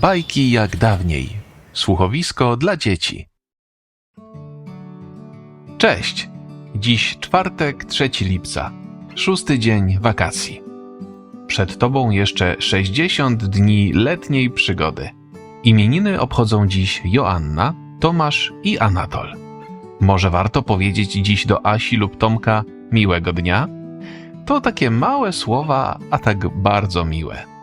Bajki jak dawniej. Słuchowisko dla dzieci. Cześć! Dziś czwartek, 3 lipca. Szósty dzień wakacji. Przed tobą jeszcze 60 dni letniej przygody. Imieniny obchodzą dziś Joanna, Tomasz i Anatol. Może warto powiedzieć dziś do Asi lub Tomka miłego dnia? To takie małe słowa, a tak bardzo miłe.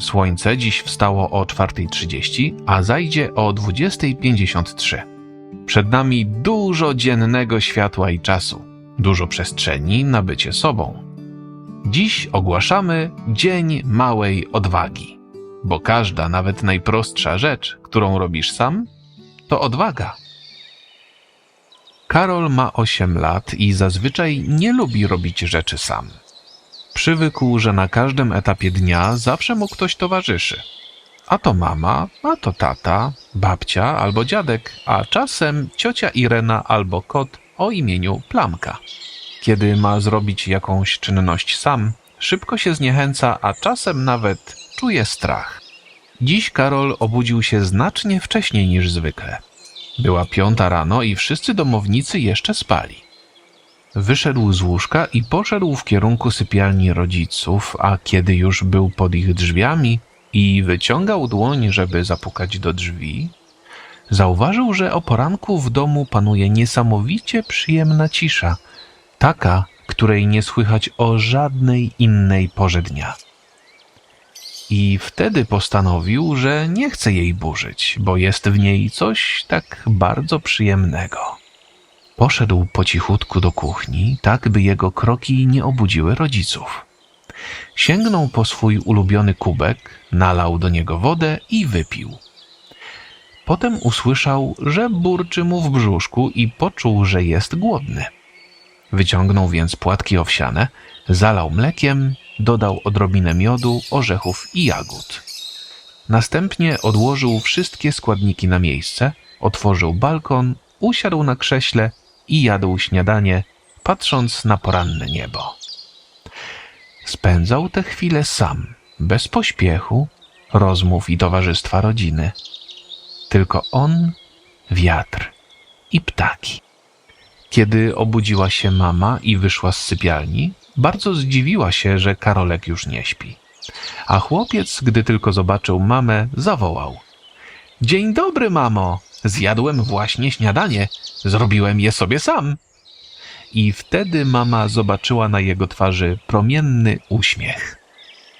Słońce dziś wstało o 4.30, a zajdzie o 20.53. Przed nami dużo dziennego światła i czasu, dużo przestrzeni na bycie sobą. Dziś ogłaszamy Dzień Małej Odwagi, bo każda, nawet najprostsza rzecz, którą robisz sam, to odwaga. Karol ma 8 lat i zazwyczaj nie lubi robić rzeczy sam. Przywykł, że na każdym etapie dnia zawsze mu ktoś towarzyszy. A to mama, a to tata, babcia albo dziadek, a czasem ciocia Irena albo kot o imieniu Plamka. Kiedy ma zrobić jakąś czynność sam, szybko się zniechęca, a czasem nawet czuje strach. Dziś Karol obudził się znacznie wcześniej niż zwykle. Była piąta rano i wszyscy domownicy jeszcze spali. Wyszedł z łóżka i poszedł w kierunku sypialni rodziców, a kiedy już był pod ich drzwiami i wyciągał dłoń, żeby zapukać do drzwi, zauważył, że o poranku w domu panuje niesamowicie przyjemna cisza, taka, której nie słychać o żadnej innej porze dnia. I wtedy postanowił, że nie chce jej burzyć, bo jest w niej coś tak bardzo przyjemnego. Poszedł po cichutku do kuchni, tak by jego kroki nie obudziły rodziców. Sięgnął po swój ulubiony kubek, nalał do niego wodę i wypił. Potem usłyszał, że burczy mu w brzuszku i poczuł, że jest głodny. Wyciągnął więc płatki owsiane, zalał mlekiem, dodał odrobinę miodu, orzechów i jagód. Następnie odłożył wszystkie składniki na miejsce, otworzył balkon, usiadł na krześle i jadł śniadanie, patrząc na poranne niebo. Spędzał te chwile sam, bez pośpiechu, rozmów i towarzystwa rodziny. Tylko on, wiatr i ptaki. Kiedy obudziła się mama i wyszła z sypialni, bardzo zdziwiła się, że Karolek już nie śpi. A chłopiec, gdy tylko zobaczył mamę, zawołał: Dzień dobry, mamo! Zjadłem właśnie śniadanie. Zrobiłem je sobie sam. I wtedy mama zobaczyła na jego twarzy promienny uśmiech.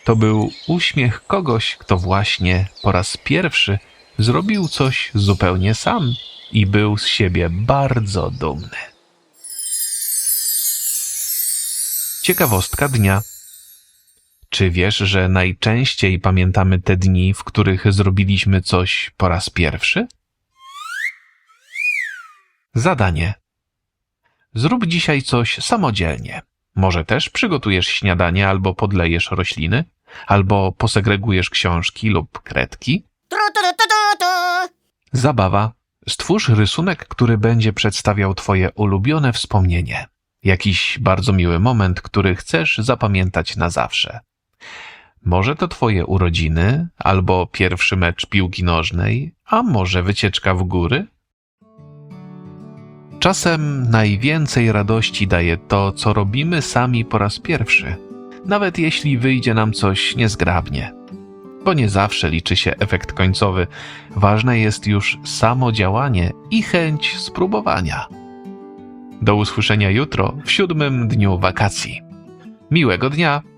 To był uśmiech kogoś, kto właśnie po raz pierwszy zrobił coś zupełnie sam i był z siebie bardzo dumny. Ciekawostka dnia. Czy wiesz, że najczęściej pamiętamy te dni, w których zrobiliśmy coś po raz pierwszy? Zadanie. Zrób dzisiaj coś samodzielnie. Może też przygotujesz śniadanie albo podlejesz rośliny, albo posegregujesz książki lub kredki. Zabawa. Stwórz rysunek, który będzie przedstawiał Twoje ulubione wspomnienie. Jakiś bardzo miły moment, który chcesz zapamiętać na zawsze. Może to Twoje urodziny, albo pierwszy mecz piłki nożnej, a może wycieczka w góry? Czasem najwięcej radości daje to, co robimy sami po raz pierwszy, nawet jeśli wyjdzie nam coś niezgrabnie. Bo nie zawsze liczy się efekt końcowy, ważne jest już samo działanie i chęć spróbowania. Do usłyszenia jutro w siódmym dniu wakacji. Miłego dnia!